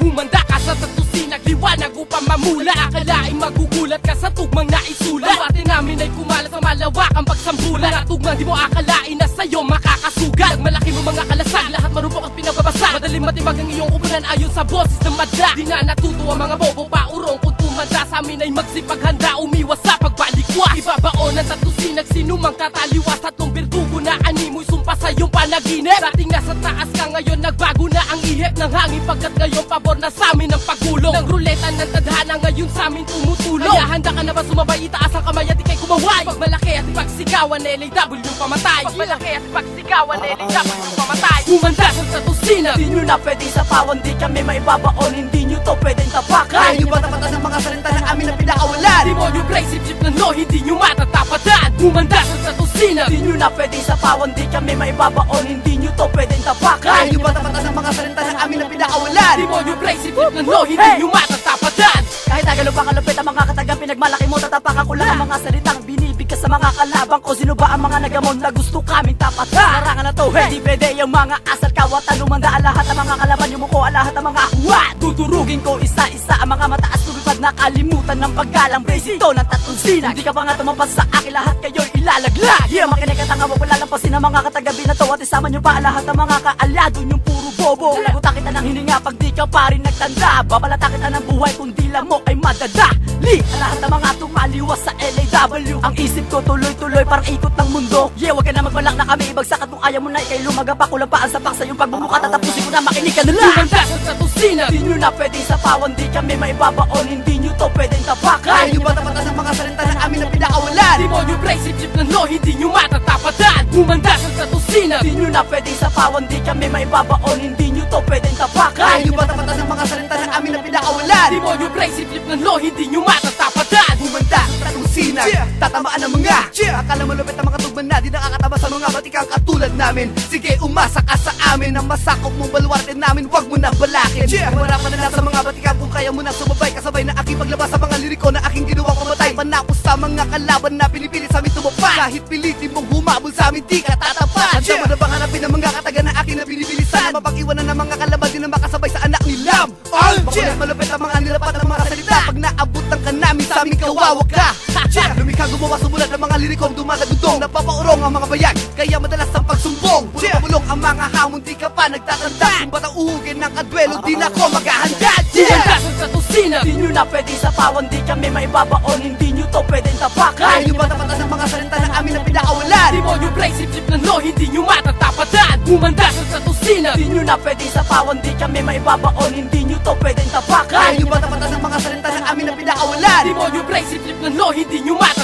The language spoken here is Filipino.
Humanda ka sa tatusin Nagliwanag upang mamula. Akalaing magugulat ka sa tugmang naisulat Ang namin ay kumalat sa malawak ang pagsambulan At tugmang di mo akalain na sa'yo makakasugat. Malaki mo mga kalasag Lahat marupok at pinagbabasa Madaling matibag ang iyong upunan Ayon sa boses ng madla. Di na natuto ang mga bobo paurong Kung tumanda. Sa amin ay magsipaghanda Umiwas sa pagbalikwas. Ibabaon ang tatusin Nagsinumang tataliwas Tatlong birtugo na animoy sumpa sa panaginip Dating nasa taas ka ngayon Nagbago na ang ihip ng hangin. Pagkat ngayon pabor na sa amin ang pagulong Ng ruleta ng tadhana ngayon sa amin tumutulong. Kaya handa ka na ba sumabay? Itaas ang kamay at ikay kumaway. Pag malaki at ipagsigawan LAW yung pamatay. Pag malaki at ipagsigawan LAW yung pamatay. Humanda sa tatusina Di nyo na pwede sa pawan, di kami maibabaon. Hindi nyo to pwedeng tapakan Di nyo na pwede sa pawan, di kami maibabaon Hindi nyo to pwedeng tapakan Kaya nyo ba tapatan ng mga salita na amin na pinakawalan? Demonyo play sip-sip na no Hindi Hey! nyo matatapatan Kahit agalo pa kalupit ang mga katagang pinagmalaki mo Tatapakan ko lang ang mga salitang binibigkas sa mga kalabang ko Sino ba ang mga nagamon na gusto kaming tapatan? Larangan na to, hey! Di pwede yung mga asal kawatan Lumanda ang lahat ng mga kalaban Yung muko ang lahat ng mga huwat Tuturugin ko isa-isa ang mga mataas Lumipad na kalimutan ng paggalang Brace ito ng tatlong sinag Hindi ka pa nga tumampas sa akin. Lahat kayo'y ilalaglag. Yeah, makinig at ang awag Wala lampasin ang mga katagabi na to. At isama nyo pa lahat ng mga kaalyado Yung puro bobo. Lagutan kita ng hininga Pag di ka pa rin nagtanda. Babalata kita ng buhay Kung dila mo ay madadali. Lahat LAW Ang isip ko tuloy-tuloy Parang ikot ng mundo. Yeah, wag ka na magbalak na kami. Ibagsak at kung ayaw mo na ikay lumaga pa. Kulang pa ang sapak sa iyong pagbubuka. Tatapusin ko na makinig ka na lang. Humanda sa tatusina Di nyo na pwede sa pawan Di kami maibabaon Hindi nyo to pwedeng tapakan. Kaya nyo ba tapatan ng mga salita na amin na pinakawalan? Demonyo play sip-sip na no Hindi nyo matatapatan Humanda sa tatusina Di nyo na pwede sa pawan Di kami maibabaon Hindi nyo to pwedeng tapakan. Kaya nyo ba tapatan ng mga salita ang mga Akala malupit ang mga tugman na Di nakakatama sa mga batikang katulad namin? Sige umasa ka sa amin Ang masakop mong baluarte namin Huwag mo na balakin Marapan na nasa mga batikang Kung kaya mo na sumabay Kasabay na aking paglabas sa mga liriko Na aking ginawang pamatay Panapos sa mga kalaban na pinipili sa amin tumapa Kahit pilitin mong humabol sa amin Di ka tatapat Handa mo na bang hanapin ang mga kataga na aking na binibilisan Na mapag-iwanan ng mga kalaban Di na makasabay sa anak ni Lam. All Makulit malupit ang mga nilapat ng mga salita. Pag naabutan ka namin sa aming kawawa ka Lumikha gumawa sumulat ng mga lirikong dumadagudong Napapaurong ang mga bayag Kaya madalas ang pagsumbong. Puro pabulong ang mga hamon Di ka pa nagtatanda Kung ba't ang uhugin ng kadwelo Di na ako maghahanda. Humanda sa tatusina Di nyo na pwede sa pawan Di kami maibabaon. Hindi nyo to pwedeng tapakan. Kaya nyo ba tapatan ng mga salita na amin na pinakawalan? Demonyo play sip-sip na no Hindi nyo matatapatan Humanda sa tatusina Di nyo na pwede sa pawan Di kami maibabaon. Hindi nyo to pwedeng tapakan. Kaya nyo ba tapatan ng mga salita na amin na pinakawalan? Demonyo play sip-sip na no Hindi nyo matatapatan